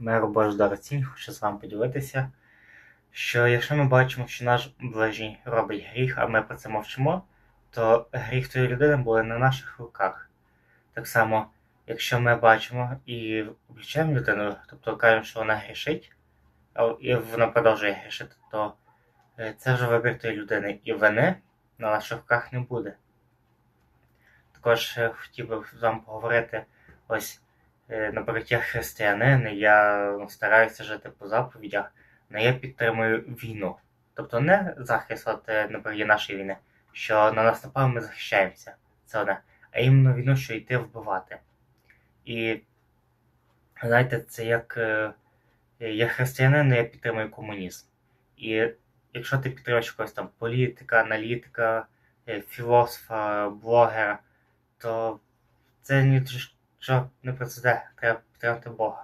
Меру дорогоцінь, хочу з вами поділитися, що якщо ми бачимо, що наш ближній робить гріх, а ми про це мовчимо, то гріх тої людини буде на наших руках. Так само, якщо ми бачимо і облічаємо людину, тобто кажемо, що вона грішить, і вона продовжує грішити, то е, це вже вибір тої людини, і вини на наших руках не буде. Також е, хотів би з вами поговорити ось. Е, Наприклад, я християнин, я ну, стараюся жити по заповідях, але я підтримую війну. Тобто не захист, от, е, наприклад, нашої війни, що на нас напав, ми захищаємося. Це одне. А іменно війну, що йти вбивати. І знаєте, це як е, я християнин, я підтримую комунізм. І якщо ти підтримуєш якогось там політика, аналітика, філософа, блогера, то це що не про це треба підтримати Бога.